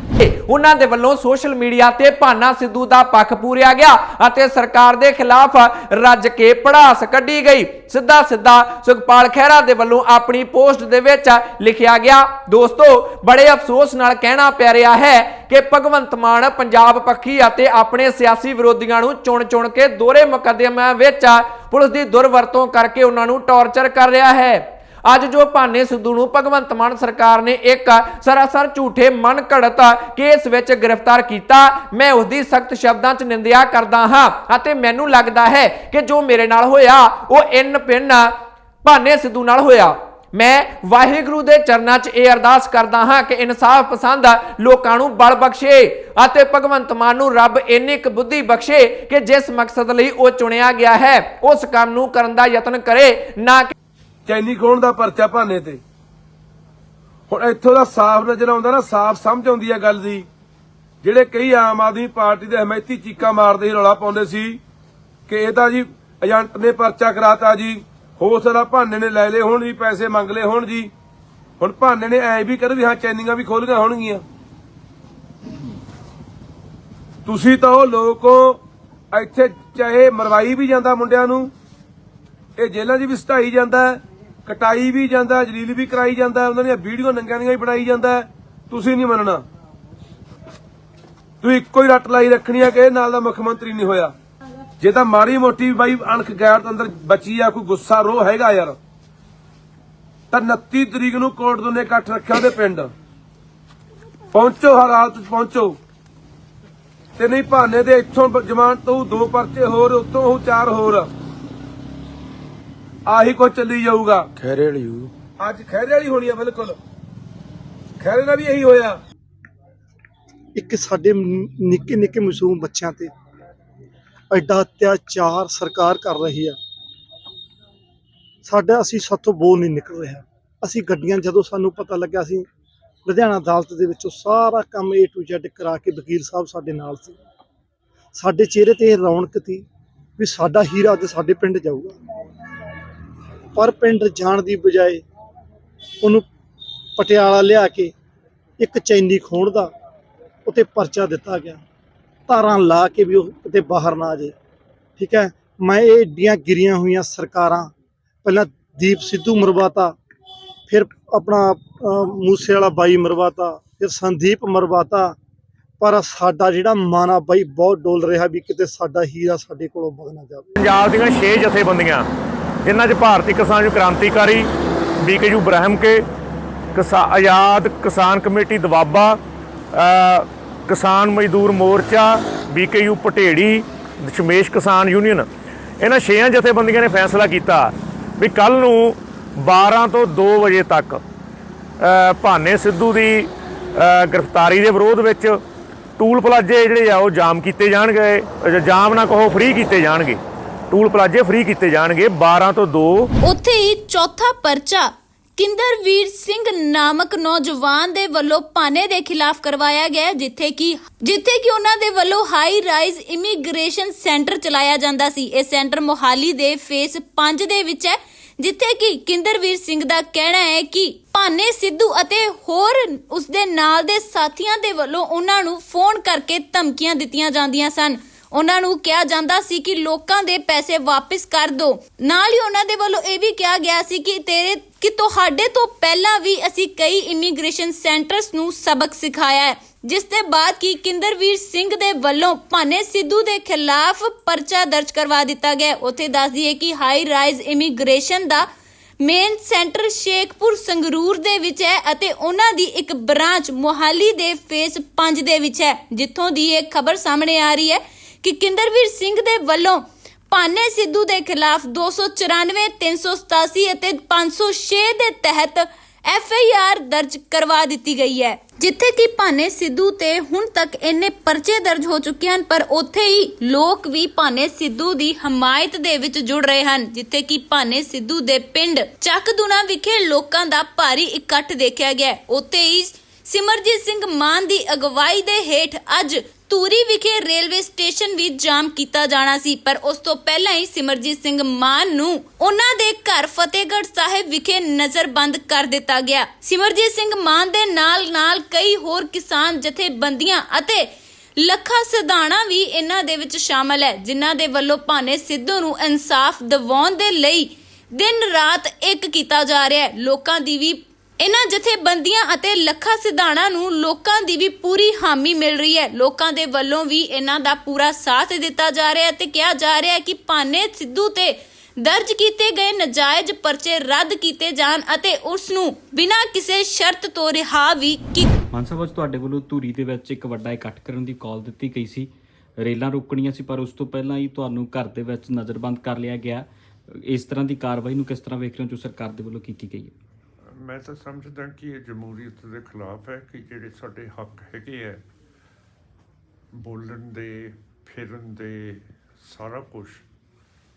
S7: ਉਹਨਾਂ ਦੇ ਵੱਲੋਂ ਸੋਸ਼ਲ ਮੀਡੀਆ ਤੇ ਭਾਨਾ ਸਿੱਧੂ ਦਾ ਪੱਖ ਪੂਰਿਆ ਗਿਆ ਅਤੇ ਸਰਕਾਰ ਦੇ ਖਿਲਾਫ ਰੱਜ ਕੇ ਪੜਾਸ ਕੱਢੀ ਗਈ। ਸਿੱਧਾ ਸਿੱਧਾ ਸੁਖਪਾਲ ਖਹਿਰਾ ਦੇ ਵੱਲੋਂ ਆਪਣੀ ਪੋਸਟ ਦੇ ਵਿੱਚ ਲਿਖਿਆ ਗਿਆ, ਦੋਸਤੋ, ਬੜੇ ਅਫਸੋਸ ਨਾਲ ਕਹਿਣਾ ਪੈ ਰਿਹਾ ਹੈ ਕਿ ਭਗਵੰਤ ਮਾਨ ਪੰਜਾਬ ਪੱਖੀ ਅਤੇ ਆਪਣੇ ਸਿਆਸੀ ਵਿਰੋਧੀਆਂ ਨੂੰ ਚੁਣ-ਚੁਣ ਕੇ ਦੋਹਰੇ ਮੁਕੱਦਮਿਆਂ ਵਿੱਚ ਪੁਲਿਸ ਦੀ ਦੁਰਵਰਤੋਂ ਕਰਕੇ ਉਹਨਾਂ ਨੂੰ ਟੌਰਚਰ ਕਰ ਰਿਹਾ ਹੈ। ਅੱਜ ਜੋ ਭਾਨੇ ਸਿੱਧੂ ਨੂੰ ਭਗਵੰਤ ਮਾਨ ਸਰਕਾਰ ਨੇ ਇੱਕ ਸਰਾਸਰ ਝੂਠੇ ਮਨ ਘੜਤ ਕੇਸ ਵਿੱਚ ਗ੍ਰਿਫਤਾਰ ਕੀਤਾ, ਮੈਂ ਉਸ ਦੀ ਸਖਤ ਸ਼ਬਦਾਂ 'ਚ ਨਿੰਦਿਆ ਕਰਦਾ ਹਾਂ ਅਤੇ ਮੈਨੂੰ ਲੱਗਦਾ ਹੈ ਕਿ ਜੋ ਮੇਰੇ ਨਾਲ ਹੋਇਆ, ਉਹ ਇਨ ਪਿੰਨ ਭਾਨੇ ਸਿੱਧੂ ਨਾਲ ਹੋਇਆ। ਮੈਂ ਵਾਹਿਗੁਰੂ ਦੇ ਚਰਨਾਂ 'ਚ ਇਹ ਅਰਦਾਸ ਕਰਦਾ ਹਾਂ ਕਿ ਇਨਸਾਫ ਪਸੰਦ ਲੋਕਾਂ ਨੂੰ ਬਲ ਬਖਸ਼ੇ ਅਤੇ ਭਗਵੰਤ ਮਾਨ ਨੂੰ ਰੱਬ ਇੰਨੀ ਕੁ ਬੁੱਧੀ ਬਖਸ਼ੇ ਕਿ ਜਿਸ ਮਕਸਦ ਲਈ ਉਹ ਚੁਣਿਆ ਗਿਆ ਹੈ, ਉਸ ਕੰਮ ਨੂੰ ਕਰਨ ਦਾ ਯਤਨ ਕਰੇ, ਨਾ
S8: ਚੈਨੀ ਖੋਣ ਦਾ ਪਰਚਾ ਭਾਨੇ ਤੇ। ਹੁਣ ਇੱਥੋਂ ਦਾ ਸਾਫ਼ ਨਜ਼ਰ ਆਉਂਦਾ ਨਾ, ਸਾਫ਼ ਸਮਝ ਆਉਂਦੀ ਹੈ ਗੱਲ ਦੀ। ਜਿਹੜੇ ਕਈ ਆਮ ਆਦਮੀ ਪਾਰਟੀ ਦੇ ਹਮਾਇਤੀ ਚੀਕਾ ਮਾਰਦੇ ਸੀ, ਰੌਲਾ ਪਾਉਂਦੇ ਸੀ ਕਿ ਇਹ ਤਾਂ ਜੀ ਏਜੰਟ ਨੇ ਪਰਚਾ ਕਰਾਤਾ ਜੀ ਹੋ ਸਕਦਾ ਭਾਨੇ ਨੇ ਲੈ ਲਏ ਹੋਣ ਜੀ, ਪੈਸੇ ਮੰਗ ਲਏ ਹੋਣ ਜੀ। ਹੁਣ ਭਾਨੇ ਨੇ ਐ ਵੀ ਕਰ ਵੀ ਹਾਂ, ਚੈਨੀਆਂ ਵੀ ਖੋਲੀਆਂ ਹੋਣਗੀਆਂ। ਤੁਸੀਂ ਤਾਂ ਉਹ ਲੋਕੋ ਇੱਥੇ ਚਾਹੇ ਮਰਵਾਈ ਵੀ ਜਾਂਦਾ ਮੁੰਡਿਆਂ ਨੂੰ, ਇਹ ਜੇਲ੍ਹਾਂ 'ਚ ਵੀ ਸਟਾਈ ਜਾਂਦਾ ਕਟਾਈ ਵੀ ਜਾਂਦਾ ਜਲੀਲ ਵੀ ਕਰਾਈ ਜਾਂਦਾ, ਉਹਨਾਂ ਦੀਆਂ ਵੀਡੀਓ ਨੰਗਿਆਂ ਦੀਆਂ ਵੀ ਬਣਾਈ ਜਾਂਦਾ। ਤੁਸੀਂ ਨਹੀਂ ਮੰਨਣਾ। ਤੂੰ ਇੱਕੋ ਹੀ ਰੱਟ ਲਾਈ ਰੱਖਣੀ ਆ ਕਿ ਇਹ ਨਾਲ ਦਾ ਮੁੱਖ ਮੰਤਰੀ ਨਹੀਂ ਹੋਇਆ। ਜੇ ਤਾਂ ਮਾੜੀ ਮੋਟੀ ਬਾਈ ਅਣਖ ਗੈਰ ਅੰਦਰ ਬਚੀ ਆ, ਕੋਈ ਗੁੱਸਾ ਰੋਹ ਹੈਗਾ ਯਾਰ। ਤਾਂ 29 ਤਰੀਕ ਨੂੰ ਕੋਰਟ ਦੋਨੇ ਇਕੱਠ ਰੱਖਿਆ ਉਹਦੇ ਪਿੰਡ। ਪਹੁੰਚੋ ਹਰ ਹਾਲਤ ਪਹੁੰਚੋ। ਤੇ ਨਹੀਂ ਭਾਨੇ ਦੇ ਇੱਥੋਂ ਬ- ਤੋਂ ਦੋ ਪਰਚੇ ਹੋਰ, ਉੱਤੋਂ ਉਹ ਚਾਰ ਹੋਰ। ਆਹੀ ਕੁਝ ਚੱਲੀ ਜਾਊਗਾ।
S4: ਖੈਰੇ ਵਾਲੀ
S8: ਅੱਜ ਖੈਰੇ ਵਾਲੀ ਹੋਣੀ ਆ ਬਿਲਕੁਲ। ਖੈਰੇ ਨਾਲ ਵੀ ਇਹੀ ਹੋਇਆ।
S9: ਇੱਕ ਸਾਡੇ ਨਿੱਕੇ ਨਿੱਕੇ ਮਾਸੂਮ ਬੱਚਿਆਂ ਤੇ ਐਡਾ ਅਤਿਆਚਾਰ ਸਰਕਾਰ ਕਰ ਰਹੀ ਹੈ ਸਾਡਾ ਅਸੀਂ ਸਾਥੋਂ ਬੋਲ ਨਹੀਂ ਨਿਕਲ ਰਿਹਾ। ਅਸੀਂ ਗੱਡੀਆਂ ਜਦੋਂ ਸਾਨੂੰ ਪਤਾ ਲੱਗਿਆ ਅਸੀਂ ਲੁਧਿਆਣਾ ਅਦਾਲਤ ਦੇ ਵਿੱਚੋਂ ਸਾਰਾ ਕੰਮ A to Z ਕਰਾ ਕੇ ਵਕੀਲ ਸਾਹਿਬ ਸਾਡੇ ਨਾਲ ਸੀ। ਸਾਡੇ ਚਿਹਰੇ ਤੇ ਇਹ ਰੌਣਕ ਸੀ ਵੀ ਸਾਡਾ ਹੀਰਾ ਅੱਜ ਸਾਡੇ ਪਿੰਡ ਜਾਊਗਾ। ਪਰ ਪਿੰਡ ਜਾਣ ਦੀ ਬਜਾਏ ਉਹਨੂੰ ਪਟਿਆਲਾ ਲਿਆ ਕੇ ਇੱਕ ਚੈਨੀ ਖੋਣ ਦਾ ਉਤੇ ਪਰਚਾ ਦਿੱਤਾ ਗਿਆ। ਧਾਰਾਂ ਲਾ ਕੇ ਵੀ ਉਹ ਕਿਤੇ ਬਾਹਰ ਨਾ ਆ ਜਾਏ। ਠੀਕ ਹੈ? ਮੈਂ ਇਹ ਏਡੀਆਂ ਗਿਰੀਆਂ ਹੋਈਆਂ ਸਰਕਾਰਾਂ ਪਹਿਲਾਂ ਦੀਪ ਸਿੱਧੂ ਮਰਵਾਤਾ ਫਿਰ ਆਪਣਾ ਅਹ, ਮੂਸੇ ਵਾਲਾ ਬਾਈ ਮਰਵਾਤਾ ਫਿਰ ਸੰਦੀਪ ਮਰਵਾਤਾ। ਪਰ ਸਾਡਾ ਜਿਹੜਾ ਮਨ ਆ ਬਾਈ ਬਹੁਤ ਡੋਲ ਰਿਹਾ ਵੀ ਕਿਤੇ ਸਾਡਾ ਹੀਰਾ ਸਾਡੇ ਕੋਲੋਂ ਵਗ ਨਾ ਜਾਵੇ।
S10: ਪੰਜਾਬ ਦੀਆਂ 6 ਜਥੇਬੰਦੀਆਂ ਜਿਨ੍ਹਾਂ 'ਚ ਭਾਰਤੀ ਕਿਸਾਨ ਕ੍ਰਾਂਤੀਕਾਰੀ ਬੀਕੇਯੂ ਬ੍ਰਹਮ ਕੇ ਕਿਸਾ ਆਜ਼ਾਦ ਕਿਸਾਨ ਕਮੇਟੀ ਦਵਾਬਾ ਕਿਸਾਨ ਮਜ਼ਦੂਰ ਮੋਰਚਾ ਬੀਕੇਯੂ ਪਟੇੜੀ ਦਸ਼ਮੇਸ਼ ਕਿਸਾਨ ਯੂਨੀਅਨ। ਇਹਨਾਂ ਛੇਆਂ ਜਥੇਬੰਦੀਆਂ ਨੇ ਫੈਸਲਾ ਕੀਤਾ ਵੀ ਕੱਲ ਨੂੰ 12 ਤੋਂ 2 ਵਜੇ ਤੱਕ ਭਾਨੇ ਸਿੱਧੂ ਦੀ ਗ੍ਰਿਫਤਾਰੀ ਦੇ ਵਿਰੋਧ ਵਿੱਚ ਟੂਲ ਪਲਾਜੇ ਜਿਹੜੇ ਆ ਉਹ ਜਾਮ ਕੀਤੇ ਜਾਣਗੇ ਅ, ਜਾਮ ਨਾ ਕਹੋ ਫ੍ਰੀ ਕੀਤੇ ਜਾਣਗੇ। ਟੂਲ ਪਲਾਜੇ ਫ੍ਰੀ ਕੀਤੇ ਜਾਣਗੇ। 12 ਤੋਂ 2
S1: ਉੱਥੇ ਹੀ ਚੌਥਾ ਪਰਚਾ ਕਿੰਦਰਵੀਰ ਸਿੰਘ ਨਾਮਕ ਨੌਜਵਾਨ ਦੇ ਵੱਲੋਂ ਪਾਨੇ ਦੇ ਖਿਲਾਫ ਕਰਵਾਇਆ ਗਿਆ ਹੈ, ਜਿੱਥੇ ਕਿ ਜਿੱਥੇ ਕਿ ਉਹਨਾਂ ਦੇ ਵੱਲੋਂ ਹਾਈ ਰਾਈਜ਼ ਇਮੀਗ੍ਰੇਸ਼ਨ ਸੈਂਟਰ ਚਲਾਇਆ ਜਾਂਦਾ ਸੀ। ਇਹ ਸੈਂਟਰ ਮੋਹਾਲੀ ਦੇ ਫੇਸ 5 ਦੇ ਵਿੱਚ ਹੈ ਜਿੱਥੇ ਕਿ ਕਿੰਦਰਵੀਰ ਸਿੰਘ ਦਾ ਕਹਿਣਾ ਹੈ ਕਿ ਭਾਨੇ ਸਿੱਧੂ ਅਤੇ ਹੋਰ ਉਸਦੇ ਨਾਲ ਦੇ ਸਾਥੀਆਂ ਦੇ ਵੱਲੋਂ ਉਹਨਾਂ ਨੂੰ ਫੋਨ ਕਰਕੇ ਧਮਕੀਆਂ ਦਿੱਤੀਆਂ ਜਾਂਦੀਆਂ ਸਨ। ਉਹਨਾਂ ਨੂੰ ਕਿਹਾ ਜਾਂਦਾ ਸੀ ਕਿ ਲੋਕਾਂ ਦੇ ਪੈਸੇ ਵਾਪਸ ਕਰ ਦਿਓ ਨਾਲ ਹੀ ਉਹਨਾਂ ਦੇ ਵੱਲੋਂ ਇਹ ਵੀ ਕਿਹਾ ਗਿਆ ਸੀ ਕਿ ਤੇਰੇ, ਕਿ ਤੁਹਾਡੇ ਤੋਂ ਪਹਿਲਾਂ ਵੀ ਅਸੀਂ ਕਈ ਇਮੀਗ੍ਰੇਸ਼ਨ ਸੈਂਟਰਸ ਨੂੰ ਸਬਕ ਸਿਖਾਇਆ ਹੈ, ਜਿਸ ਦੇ ਬਾਅਦ ਕਿ ਕਿੰਦਰਵੀਰ ਸਿੰਘ ਦੇ ਵੱਲੋਂ ਭਾਨੇ ਸਿੱਧੂ ਦੇ ਖਿਲਾਫ ਪਰਚਾ ਦਰਜ ਕਰਵਾ ਦਿੱਤਾ ਗਿਆ ਹੈ। ਉੱਥੇ ਦੱਸ ਦਈਏ ਕਿ ਹਾਈ ਰਾਈਜ਼ ਇਮੀਗ੍ਰੇਸ਼ਨ ਦਾ ਮੇਨ ਸੈਂਟਰ ਸ਼ੇਖਪੁਰ ਸੰਗਰੂਰ ਦੇ ਵਿੱਚ ਹੈ ਅਤੇ ਉਹਨਾਂ ਦੀ ਇੱਕ ਬ੍ਰਾਂਚ ਮੋਹਾਲੀ ਦੇ ਫੇਸ 5 ਦੇ ਵਿੱਚ ਹੈ, ਜਿੱਥੋਂ ਦੀ ਇਹ ਖਬਰ ਸਾਹਮਣੇ ਆ ਰਹੀ ਹੈ ਕਿ ਕਿੰਦਰਵੀਰ ਸਿੰਘ ਦੇ ਵੱਲੋਂ ਭਾਨੇ ਸਿੱਧੂ ਦੇ ਖਿਲਾਫ 294 387 ਅਤੇ 506 ਦੇ ਤਹਿਤ ਐਫ ਆਈ ਆਰ ਦਰਜ ਕਰਵਾ ਦਿੱਤੀ ਗਈ ਹੈ ਜਿੱਥੇ ਕਿ ਭਾਨੇ ਸਿੱਧੂ ਤੇ ਹੁਣ ਤੱਕ ਇੰਨੇ ਪਰਚੇ ਦਰਜ ਹੋ ਚੁੱਕੇ ਹਨ, ਪਰ ਉੱਥੇ ਹੀ ਲੋਕ ਵੀ ਭਾਨੇ ਸਿੱਧੂ ਦੀ ਹਮਾਇਤ ਦੇ ਵਿੱਚ ਜੁੜ ਰਹੇ ਹਨ ਜਿੱਥੇ ਕਿ ਭਾਨੇ ਸਿੱਧੂ ਦੇ ਪਿੰਡ ਚੱਕਦੁਨਾ ਵਿਖੇ ਲੋਕਾਂ ਦਾ ਭਾਰੀ ਇਕੱਠ ਦੇਖਿਆ ਗਿਆ ਹੈ। ਉੱਥੇ ਹੀ ਸਿਮਰਜੀਤ ਸਿੰਘ ਮਾਨ ਦੀ ਅਗਵਾਈ ਦੇ ਹੇਠ ਅੱਜ ਧੂਰੀ ਵਿਖੇ ਰੇਲਵੇ ਸਟੇਸ਼ਨ ਵੀ ਜਾਮ ਕੀਤਾ ਜਾਣਾ ਸੀ, ਪਰ ਉਸ ਤੋਂ ਪਹਿਲਾਂ ਹੀ ਸਿਮਰਜੀਤ ਸਿੰਘ ਮਾਨ ਨੂੰ ਉਹਨਾਂ ਦੇ ਘਰ ਫਤਿਹਗੜ੍ਹ ਸਾਹਿਬ ਵਿਖੇ ਨਜ਼ਰਬੰਦ ਕਰ ਦਿੱਤਾ ਗਿਆ। ਸਿਮਰਜੀਤ ਸਿੰਘ ਮਾਨ ਦੇ ਨਾਲ-ਨਾਲ ਕਈ ਹੋਰ ਕਿਸਾਨ ਜਥੇਬੰਦੀਆਂ ਅਤੇ ਲੱਖਾ ਸਿਧਾਣਾ ਵੀ ਇਹਨਾਂ ਦੇ ਵਿੱਚ ਸ਼ਾਮਲ ਹੈ, ਜਿਨ੍ਹਾਂ ਦੇ ਵੱਲੋਂ ਭਾਨੇ ਸਿੱਧੂ ਨੂੰ ਇਨਸਾਫ ਦਿਵਾਉਣ ਦੇ ਲਈ ਦਿਨ ਰਾਤ ਇੱਕ ਕੀਤਾ ਜਾ ਰਿਹਾ ਹੈ। ਲੋਕਾਂ ਦੀ ਵੀ ਇਹਨਾਂ ਜਥੇਬੰਦੀਆਂ ਅਤੇ ਲੱਖਾਂ ਸਿਧਾਣਾ ਨੂੰ ਲੋਕਾਂ ਦੀ ਵੀ ਪੂਰੀ ਹਾਮੀ ਮਿਲ ਰਹੀ ਹੈ। ਲੋਕਾਂ ਦੇ ਵੱਲੋਂ ਵੀ ਇਹਨਾਂ ਦਾ ਪੂਰਾ ਸਾਥ ਦਿੱਤਾ ਜਾ ਰਿਹਾ ਹੈ ਤੇ ਕਿਹਾ ਜਾ ਰਿਹਾ ਹੈ ਕਿ ਭਾਨੇ ਸਿੱਧੂ ਤੇ ਦਰਜ ਕੀਤੇ ਗਏ ਨਜਾਇਜ਼ ਪਰਚੇ ਰੱਦ ਕੀਤੇ ਜਾਣ ਅਤੇ ਉਸ ਨੂੰ ਬਿਨਾਂ ਕਿਸੇ ਸ਼ਰਤ ਤੋਂ ਰਿਹਾ ਵੀ ਕੀ
S11: ਮਾਨ ਸਾਹਿਬ ਤੁਹਾਡੇ ਵੱਲੋਂ ਧੂਰੀ ਦੇ ਵਿੱਚ ਇੱਕ ਵੱਡਾ ਇਕੱਠ ਕਰਨ ਦੀ ਕਾਲ ਦਿੱਤੀ ਗਈ ਸੀ। ਰੇਲਾਂ ਰੋਕਣੀਆਂ ਸੀ, ਪਰ ਉਸ ਤੋਂ ਪਹਿਲਾਂ ਹੀ ਤੁਹਾਨੂੰ ਘਰ ਦੇ ਵਿੱਚ ਨਜ਼ਰਬੰਦ ਕਰ ਲਿਆ ਗਿਆ। ਇਸ ਤਰ੍ਹਾਂ ਦੀ ਕਾਰਵਾਈ ਨੂੰ ਕਿਸ ਤਰ੍ਹਾਂ ਵੇਖ ਰਹੇ ਹੋ ਜੋ ਸਰਕਾਰ ਦੇ ਵੱਲੋਂ ਕੀਤੀ ਗਈ ਹੈ?
S10: ਮੈਂ ਤਾਂ ਸਮਝਦਾ ਕਿ ਇਹ ਜਮਹੂਰੀਅਤ ਦੇ ਖਿਲਾਫ ਹੈ ਕਿ ਜਿਹੜੇ ਸਾਡੇ ਹੱਕ ਹੈਗੇ ਆ, ਬੋਲਣ ਦੇ, ਫਿਰਨ ਦੇ, ਸਾਰਾ ਕੁਝ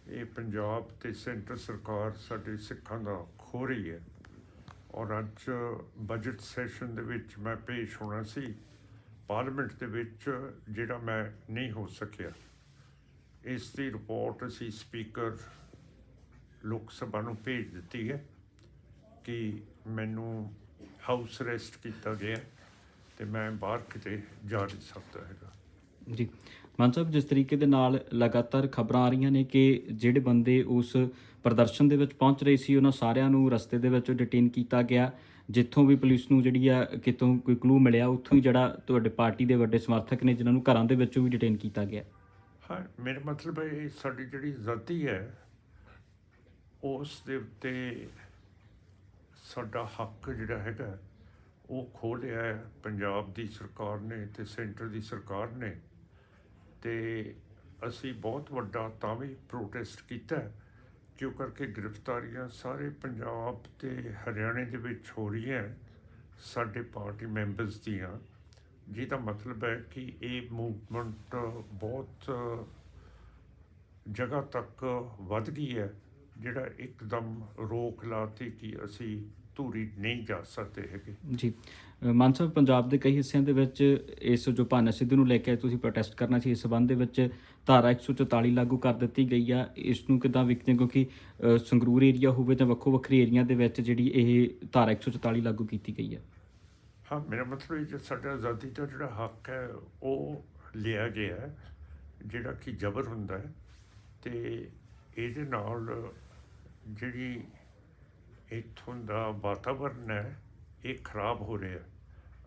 S10: ਇਹ ਪੰਜਾਬ ਤੇ ਸੈਂਟਰ ਸਰਕਾਰ ਸਾਡੇ ਸਿੱਖਾਂ ਦਾ ਖੋ ਰਹੀ ਹੈ। ਔਰ ਅੱਜ ਬਜਟ ਸੈਸ਼ਨ ਦੇ ਵਿੱਚ ਮੈਂ ਪੇਸ਼ ਹੋਣਾ ਸੀ ਪਾਰਲੀਮੈਂਟ ਦੇ ਵਿੱਚ ਜਿਹੜਾ ਮੈਂ ਨਹੀਂ ਹੋ ਸਕਿਆ। ਇਸ ਦੀ ਰਿਪੋਰਟ ਅਸੀਂ ਸਪੀਕਰ ਲੋਕ ਸਭਾ ਨੂੰ ਭੇਜ ਦਿੱਤੀ ਹੈ ਕਿ ਮੈਨੂੰ ਹਾਊਸ ਅਰੈਸਟ ਕੀਤਾ ਗਿਆ ਤੇ ਮੈਂ ਬਾਹਰ ਕਿਤੇ ਜਾ ਨਹੀਂ ਸਕਦਾ ਹੈਗਾ।
S11: ਜੀ। ਮਾਨ ਸਾਹਿਬ ਜਿਸ ਤਰੀਕੇ ਦੇ ਨਾਲ ਲਗਾਤਾਰ ਖਬਰਾਂ ਆ ਰਹੀਆਂ ਨੇ ਕਿ ਜਿਹੜੇ ਬੰਦੇ ਉਸ ਪ੍ਰਦਰਸ਼ਨ ਦੇ ਵਿੱਚ ਪਹੁੰਚ ਰਹੇ ਸੀ ਉਹਨਾਂ ਸਾਰਿਆਂ ਨੂੰ ਰਸਤੇ ਦੇ ਵਿੱਚ ਡਿਟੇਨ ਕੀਤਾ ਗਿਆ। ਜਿੱਥੋਂ ਵੀ ਪੁਲਿਸ ਨੂੰ ਜਿਹੜੀ ਆ ਕਿਤੋਂ ਕੋਈ ਕਲੂ ਮਿਲਿਆ ਉੱਥੋਂ ਹੀ ਜਿਹੜਾ ਤੁਹਾਡੇ ਪਾਰਟੀ ਦੇ ਵੱਡੇ ਸਮਰਥਕ ਨੇ ਜਿਨ੍ਹਾਂ ਨੂੰ ਘਰਾਂ ਦੇ ਵਿੱਚੋਂ ਵੀ ਡਿਟੇਨ ਕੀਤਾ ਗਿਆ।
S10: ਹਾਂ ਮੇਰਾ ਮਤਲਬ ਹੈ ਇਹ ਸਾਡੀ ਜਿਹੜੀ ਆਜ਼ਾਦੀ ਹੈ ਉਸ ਦੇ ਉੱਤੇ ਸਾਡਾ ਹੱਕ ਜਿਹੜਾ ਹੈਗਾ, ਉਹ ਖੋਲ੍ਹਿਆ ਹੈ। ਪੰਜਾਬ ਦੀ ਸਰਕਾਰ ਨੇ ਤੇ ਸੈਂਟਰ ਦੀ ਸਰਕਾਰ ਨੇ ਤੇ ਅਸੀਂ ਬਹੁਤ ਵੱਡਾ ਤਾਂ ਵੀ ਪ੍ਰੋਟੈਸਟ ਕੀਤਾ ਕਿਉਂ ਕਰਕੇ ਗ੍ਰਿਫਤਾਰੀਆਂ ਸਾਰੇ ਪੰਜਾਬ ਤੇ ਹਰਿਆਣੇ ਦੇ ਵਿੱਚ ਹੋ ਰਹੀਆਂ ਸਾਡੇ ਪਾਰਟੀ ਮੈਂਬਰਸ ਦੀਆਂ। ਜਿਹਦਾ ਮਤਲਬ ਹੈ ਕਿ ਇਹ ਮੂਵਮੈਂਟ ਬਹੁਤ ਜਗ੍ਹਾ ਤੱਕ ਵੱਧ ਗਈ ਹੈ। ਜਿਹੜਾ ਇੱਕਦਮ ਰੋਕ ਲਾਤੀ ਕਿ ਅਸੀਂ ਧੂਰੀ ਨਹੀਂ ਜਾ ਸਕਦੇ ਹੈਗੇ।
S11: ਜੀ। ਅ, ਮਾਨ ਸਾਹਿਬ ਪੰਜਾਬ ਦੇ ਕਈ ਹਿੱਸਿਆਂ ਦੇ ਵਿੱਚ ਇਸ ਜੋ ਭਾਨਾ ਸਿੱਧੂ ਨੂੰ ਲੈ ਕੇ ਤੁਸੀਂ ਪ੍ਰੋਟੈਸਟ ਕਰਨਾ ਸੀ ਇਸ ਸਬੰਧ ਦੇ ਵਿੱਚ ਧਾਰਾ 144 ਲਾਗੂ ਕਰ ਦਿੱਤੀ ਗਈ ਆ। ਇਸ ਨੂੰ ਕਿਦਾਂ ਵੇਖਦੇ ਕਿਉਂਕਿ ਸੰਗਰੂਰ ਏਰੀਆ ਹੋਵੇ ਜਾਂ ਵੱਖੋ ਵੱਖਰੇ ਏਰੀਆ ਦੇ ਵਿੱਚ ਜਿਹੜੀ ਇਹ ਧਾਰਾ 144 ਲਾਗੂ ਕੀਤੀ ਗਈ ਆ?
S10: ਹਾਂ ਮੇਰਾ ਮਤਲਬ ਇਹ ਜੋ ਸਾਡਾ ਆਜ਼ਾਦੀ ਦਾ ਜਿਹੜਾ ਹੱਕ ਹੈ ਉਹ ਲਿਆ ਗਿਆ ਹੈ ਜਿਹੜਾ ਕਿ ਜ਼ਬਰ ਹੁੰਦਾ ਹੈ ਤੇ ਇਹਦੇ ਨਾਲ ਜਿਹੜੀ ਇੱਥੋਂ ਦਾ ਵਾਤਾਵਰਨ ਹੈ ਇਹ ਖਰਾਬ ਹੋ ਰਿਹਾ।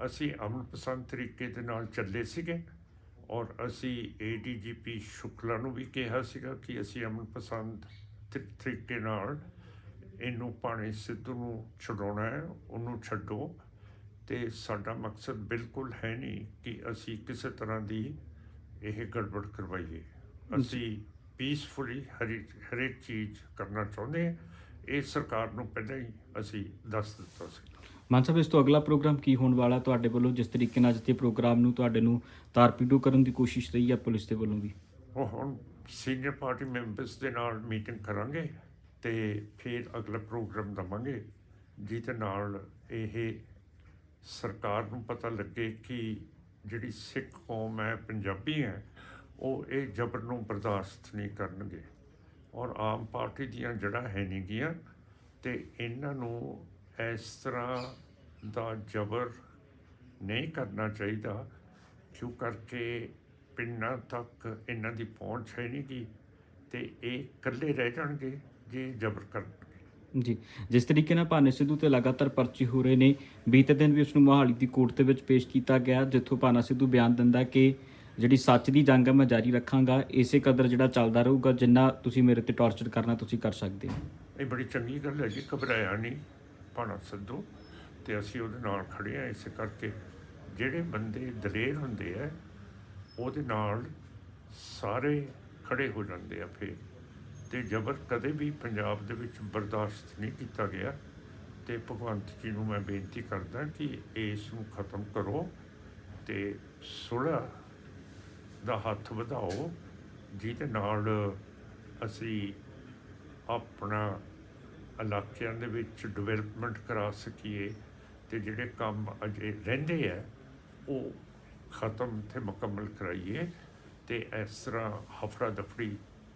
S10: ਅਸੀਂ ਅਮਨ ਪਸੰਦ ਤਰੀਕੇ ਦੇ ਨਾਲ ਚੱਲੇ ਸੀਗੇ ਔਰ ਅਸੀਂ ਏਡੀਜੀਪੀ ਸ਼ੁਕਲਾ ਨੂੰ ਵੀ ਕਿਹਾ ਸੀਗਾ ਕਿ ਅਸੀਂ ਅਮਨ ਪਸੰਦ ਤਰੀ- ਤਰੀਕੇ ਨਾਲ ਇਹਨੂੰ ਪਾਣੀ ਸਿੱਧੂ ਨੂੰ ਛਡਾਉਣਾ ਹੈ ਉਹਨੂੰ ਛੱਡੋ। ਤੇ ਸਾਡਾ ਮਕਸਦ ਬਿਲਕੁਲ ਹੈ ਨਹੀਂ ਕਿ ਅਸੀਂ ਕਿਸੇ ਤਰ੍ਹਾਂ ਦੀ ਇਹ ਗੜਬੜ ਕਰਵਾਈਏ। ਅਸੀਂ ਪੀਸਫੁਲੀ ਹਰੇਕ ਹਰੇਕ ਚੀਜ਼ ਕਰਨਾ ਚਾਹੁੰਦੇ ਹਾਂ। ਇਹ ਸਰਕਾਰ ਨੂੰ ਪਹਿਲਾਂ ਹੀ ਅਸੀਂ ਦੱਸ ਦਿੱਤਾ ਸੀ।
S11: ਮਾਨ ਸਾਹਿਬ ਇਸ ਤੋਂ ਅਗਲਾ ਪ੍ਰੋਗਰਾਮ ਕੀ ਹੋਣ ਵਾਲਾ ਤੁਹਾਡੇ ਵੱਲੋਂ? ਜਿਸ ਤਰੀਕੇ ਨਾਲ ਜਿੱਤੇ ਪ੍ਰੋਗਰਾਮ ਨੂੰ ਤੁਹਾਡੇ ਨੂੰ ਤਾਰਪੀਡੋ ਕਰਨ ਦੀ ਕੋਸ਼ਿਸ਼ ਰਹੀ ਆ ਪੁਲਿਸ ਦੇ ਵੱਲੋਂ ਵੀ?
S10: ਉਹ ਹੁਣ ਸੀਨੀਅਰ ਪਾਰਟੀ ਮੈਂਬਰਸ ਦੇ ਨਾਲ ਮੀਟਿੰਗ ਕਰਾਂਗੇ ਤੇ ਫਿਰ ਅਗਲਾ ਪ੍ਰੋਗਰਾਮ ਦਵਾਂਗੇ ਜਿਹਦੇ ਨਾਲ ਇਹ ਸਰਕਾਰ ਨੂੰ ਪਤਾ ਲੱਗੇ ਕਿ ਜਿਹੜੀ ਸਿੱਖ ਕੌਮ ਹੈ ਪੰਜਾਬੀ ਹੈ ਉਹ ਇਹ ਜ਼ਬਰ ਨੂੰ ਬਰਦਾਸ਼ਤ ਨਹੀਂ ਕਰਨਗੇ। ਔਰ ਆਮ ਪਾਰਟੀ ਦੀਆਂ ਜੜ੍ਹਾਂ ਹੈ ਨਹੀਂ ਗੀਆਂ ਤੇ ਇਹਨਾਂ ਨੂੰ ਇਸ ਤਰ੍ਹਾਂ ਦਾ ਜ਼ਬਰ ਨਹੀਂ ਕਰਨਾ ਚਾਹੀਦਾ, ਕਿਉਂ ਕਰਕੇ ਪਿੰਡਾਂ ਤੱਕ ਇਹਨਾਂ ਦੀ ਪਹੁੰਚ ਹੈ ਨਹੀਂ ਗੀ ਤੇ ਇਹ ਇਕੱਲੇ ਰਹਿ ਜਾਣਗੇ ਜੇ ਜ਼ਬਰ ਕਰਨਗੇ।
S11: ਜੀ, ਜਿਸ ਤਰੀਕੇ ਨਾਲ ਭਾਨੇ ਸਿੱਧੂ ਤੇ ਲਗਾਤਾਰ ਪਰਚੇ ਹੋ ਰਹੇ ਨੇ, ਬੀਤੇ ਦਿਨ ਵੀ ਉਸ ਨੂੰ ਮੋਹਾਲੀ ਦੀ ਕੋਰਟ ਦੇ ਵਿੱਚ ਪੇਸ਼ ਕੀਤਾ ਗਿਆ, ਜਿੱਥੋਂ ਭਾਨਾ ਸਿੱਧੂ ਬਿਆਨ ਦਿੰਦਾ ਕਿ ਜਿਹੜੀ ਸੱਚ ਦੀ ਜੰਗ ਹੈ, ਮੈਂ ਜਾਰੀ ਰੱਖਾਂਗਾ। ਇਸੇ ਕਦਰ ਜਿਹੜਾ ਚੱਲਦਾ ਰਹੂਗਾ, ਜਿੰਨਾ ਤੁਸੀਂ ਮੇਰੇ ਤੇ ਟੌਰਚਰ ਕਰਨਾ ਤੁਸੀਂ ਕਰ ਸਕਦੇ ਹੋ।
S10: ਇਹ ਬੜੀ ਚੰਗੀ ਗੱਲ ਹੈ ਜੀ, ਘਬਰਾਇਆ ਨਹੀਂ, ਭਾਣਾ ਸਿੱਧੂ ਤੇ ਅਸੀਂ ਉਹਦੇ ਨਾਲ ਖੜੇ ਆ ਇਸੇ ਕਰਕੇ ਜਿਹੜੇ ਬੰਦੇ ਦਲੇਰ ਹੁੰਦੇ ਆ, ਉਹਦੇ ਨਾਲ ਸਾਰੇ ਖੜੇ ਹੋ ਜਾਂਦੇ ਆ ਫੇਰ। ਤੇ ਜ਼ਬਰ ਕਦੇ ਵੀ ਪੰਜਾਬ ਦੇ ਵਿੱਚ ਬਰਦਾਸ਼ਤ ਨਹੀਂ ਕੀਤਾ ਗਿਆ। ਤੇ ਭਗਵੰਤ ਜੀ ਨੂੰ ਮੈਂ ਬੇਨਤੀ ਕਰਦਾ ਕਿ ਇਸ ਨੂੰ ਖਤਮ ਕਰੋ ਤੇ ਸੁਲ੍ਹਾ ਦਾ ਹੱਥ ਵਧਾਓ, ਜਿਹਦੇ ਨਾਲ ਅਸੀਂ ਆਪਣਾ ਇਲਾਕਿਆਂ ਦੇ ਵਿੱਚ ਡਿਵੈਲਪਮੈਂਟ ਕਰਾ ਸਕੀਏ ਤੇ ਜਿਹੜੇ ਕੰਮ ਅਜੇ ਰਹਿੰਦੇ ਆ, ਉਹ ਖਤਮ ਤੇ ਮੁਕੰਮਲ ਕਰਾਈਏ ਤੇ ਇਸ ਤਰ੍ਹਾਂ ਹਫੜਾ ਦਫੜੀ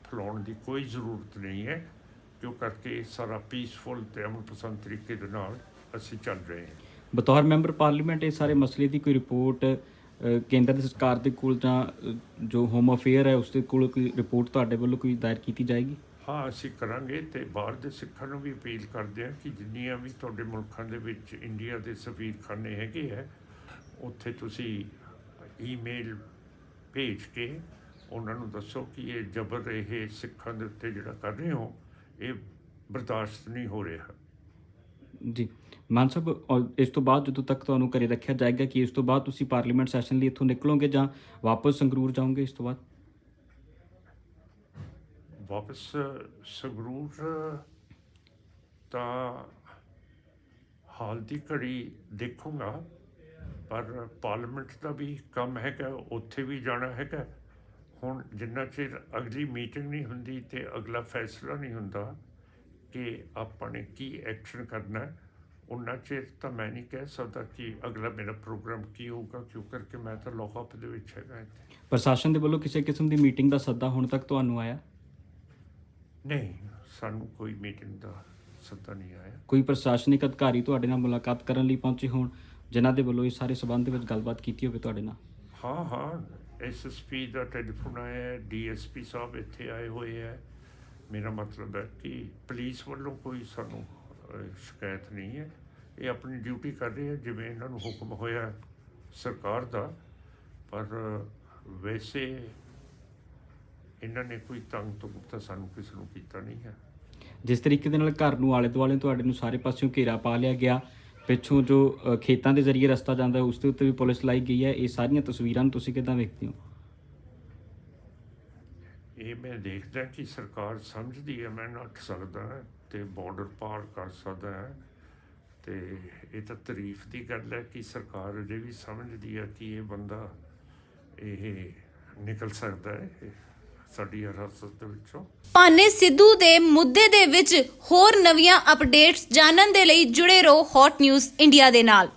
S10: ਫੈਲਾਉਣ ਦੀ ਕੋਈ ਜ਼ਰੂਰਤ ਨਹੀਂ ਹੈ ਕਿਉਂ ਕਰਕੇ ਸਾਰਾ ਪੀਸਫੁਲ ਤੇ ਅਮਨ ਪਸੰਦ ਤਰੀਕੇ ਦੇ ਨਾਲ ਅਸੀਂ ਚੱਲ ਰਹੇ ਹਾਂ।
S11: ਬਤੌਰ ਮੈਂਬਰ ਪਾਰਲੀਮੈਂਟ ਇਹ ਸਾਰੇ ਮਸਲੇ ਦੀ ਕੋਈ ਰਿਪੋਰਟ ਕੇਂਦਰ ਦੀ ਸਰਕਾਰ ਦੇ ਕੋਲ ਜਾਂ ਜੋ ਹੋਮ ਅਫੇਅਰ ਹੈ ਉਸ ਦੇ ਕੋਲ ਕੋਈ ਰਿਪੋਰਟ ਤੁਹਾਡੇ ਵੱਲੋਂ ਕੋਈ ਦਾਇਰ ਕੀਤੀ ਜਾਏਗੀ?
S10: ਹਾਂ, ਅਸੀਂ ਕਰਾਂਗੇ ਤੇ ਬਾਹਰ ਦੇ ਸਿੱਖਾਂ ਨੂੰ ਵੀ ਅਪੀਲ ਕਰਦੇ ਹਾਂ ਕਿ ਜਿੰਨੀਆਂ ਵੀ ਤੁਹਾਡੇ ਮੁਲਕਾਂ ਦੇ ਵਿੱਚ ਇੰਡੀਆ ਦੇ ਸਫੀਰਖਾਨੇ ਹੈਗੇ ਹੈ ਉੱਥੇ ਤੁਸੀਂ ਈਮੇਲ ਭੇਜ ਕੇ ਉਹਨਾਂ ਨੂੰ ਦੱਸੋ ਕਿ ਇਹ ਜ਼ਬਰ ਇਹ ਸਿੱਖਾਂ ਦੇ ਉੱਤੇ ਜਿਹੜਾ ਕਰ ਰਹੇ ਹੋ, ਇਹ ਬਰਦਾਸ਼ਤ ਨਹੀਂ ਹੋ ਰਿਹਾ।
S11: ਜੀ। ਮਾਨ ਸਾਹਿਬ ਇਸ ਤੋਂ ਬਾਅਦ ਜਦੋਂ ਤੱਕ ਤੁਹਾਨੂੰ ਘਰੇ ਰੱਖਿਆ ਜਾਏਗਾ ਕਿ ਇਸ ਤੋਂ ਬਾਅਦ ਤੁਸੀਂ ਪਾਰਲੀਮੈਂਟ ਸੈਸ਼ਨ ਲਈ ਇੱਥੋਂ ਨਿਕਲੋਗੇ ਜਾਂ ਵਾਪਸ ਸੰਗਰੂਰ ਜਾਓਗੇ ਇਸ ਤੋਂ ਬਾਅਦ?
S10: ਵਾਪਸ ਸੰਗਰੂਰ ਤਾਂ ਹਾਲ ਦੀ ਘੜੀ ਦੇਖੂੰਗਾ, ਪਰ ਪਾਰਲੀਮੈਂਟ ਦਾ ਵੀ ਕੰਮ ਹੈਗਾ, ਉੱਥੇ ਵੀ ਜਾਣਾ ਹੈਗਾ। ਹੁਣ ਜਿੰਨਾ ਚਿਰ ਅਗਲੀ ਮੀਟਿੰਗ ਨਹੀਂ ਹੁੰਦੀ ਤੇ ਅਗਲਾ ਫੈਸਲਾ ਨਹੀਂ ਹੁੰਦਾ ਕਿ ਆਪਾਂ ਨੇ ਕੀ ਐਕਸ਼ਨ ਕਰਨਾ ਉਨਾ ਚਿਰ ਤਾਂ ਮੈਂ ਨਹੀਂ ਕਹਿ ਸਕਦਾ ਕਿ ਅਗਲਾ ਮੇਰਾ ਪ੍ਰੋਗਰਾਮ ਕੀ ਹੋਊਗਾ ਕਿਉਂ ਕਰਕੇ ਮੈਂ ਤਾਂ ਲੌਕਅਪ ਦੇ ਵਿੱਚ ਹੈਗਾ ਇੱਥੇ।
S11: ਪ੍ਰਸ਼ਾਸਨ ਦੇ ਵੱਲੋਂ ਕਿਸੇ ਕਿਸਮ ਦੀ ਮੀਟਿੰਗ ਦਾ ਸੱਦਾ ਹੁਣ ਤੱਕ ਤੁਹਾਨੂੰ ਆਇਆ?
S10: ਨਹੀਂ ਸਾਨੂੰ ਕੋਈ ਮੀਟਿੰਗ ਦਾ ਸੱਦਾ ਨਹੀਂ ਆਇਆ।
S11: ਕੋਈ ਪ੍ਰਸ਼ਾਸਨਿਕ ਅਧਿਕਾਰੀ ਤੁਹਾਡੇ ਨਾਲ ਮੁਲਾਕਾਤ ਕਰਨ ਲਈ ਪਹੁੰਚੇ ਹੋਣ ਜਿਨ੍ਹਾਂ ਦੇ ਵੱਲੋਂ ਇਸ ਸਾਰੇ ਸਬੰਧ ਦੇ ਵਿੱਚ ਗੱਲਬਾਤ ਕੀਤੀ ਹੋਵੇ ਤੁਹਾਡੇ ਨਾਲ?
S10: ਹਾਂ ਹਾਂ ਐਸਐਸਪੀ ਦਾ ਟੈਲੀਫੋਨ ਆਇਆ ਹੈ ਡੀਐਸਪੀ ਸਾਹਿਬ ਇੱਥੇ ਆਏ ਹੋਏ ਹੈ। ਮੇਰਾ ਮਤਲਬ ਹੈ ਕਿ ਪੁਲਿਸ ਵੱਲੋਂ ਕੋਈ ਸਾਨੂੰ ਸ਼ਿਕਾਇਤ ਨਹੀਂ ਹੈ। ਇਹ ਆਪਣੀ ਡਿਊਟੀ ਕਰ ਰਹੇ ਹੈ, ਜਿਵੇਂ ਇਹਨਾਂ ਨੂੰ ਹੁਕਮ ਹੋਇਆ ਸਰਕਾਰ ਦਾ। ਪਰ ਵੈਸੇ ਇਹਨਾਂ ਨੇ ਕੋਈ ਤੰਗ ਤੁੰਗ ਤਾਂ ਸਾਨੂੰ ਕਿਸੇ ਨੂੰ ਕੀਤਾ ਨਹੀਂ ਹੈ।
S11: ਜਿਸ ਤਰੀਕੇ ਦੇ ਨਾਲ ਘਰ ਨੂੰ ਆਲੇ ਦੁਆਲੇ ਤੁਹਾਡੇ ਨੂੰ ਸਾਰੇ ਪਾਸਿਓਂ ਘੇਰਾ ਪਾ ਲਿਆ ਗਿਆ, ਪਿੱਛੋਂ ਜੋ ਖੇਤਾਂ ਦੇ ਜ਼ਰੀਏ ਰਸਤਾ ਜਾਂਦਾ ਉਸ ਦੇ ਉੱਤੇ ਵੀ ਪੁਲਿਸ ਲਾਈ ਗਈ ਹੈ, ਇਹ ਸਾਰੀਆਂ ਤਸਵੀਰਾਂ ਨੂੰ ਤੁਸੀਂ ਕਿੱਦਾਂ ਵੇਖਦੇ ਹੋ?
S10: ਇਹ ਮੈਂ ਦੇਖਦਾ ਕਿ ਸਰਕਾਰ ਸਮਝਦੀ ਹੈ, ਮੈਂ ਨੱਠ ਸਕਦਾ ਤੇ ਬਾਰਡਰ ਪਾਰ ਕਰ ਸਕਦਾ ਹੈ। ਤੇ ਇਹ ਤਾਂ ਤਾਰੀਫ ਦੀ ਗੱਲ ਹੈ ਕਿ ਸਰਕਾਰ ਅਜੇ ਵੀ ਸਮਝਦੀ ਹੈ ਕਿ ਇਹ ਬੰਦਾ ਇਹ ਨਿਕਲ ਸਕਦਾ ਹੈ ਸਾਡੀ ਹਿਰਾਸਤ ਦੇ ਵਿੱਚੋਂ।
S1: ਭਾਨੇ ਸਿੱਧੂ ਦੇ ਮੁੱਦੇ ਦੇ ਵਿੱਚ ਹੋਰ ਨਵੀਆਂ ਅਪਡੇਟਸ ਜਾਣਨ ਦੇ ਲਈ ਜੁੜੇ ਰਹੋ ਹੌਟ ਨਿਊਜ਼ ਇੰਡੀਆ ਦੇ ਨਾਲ।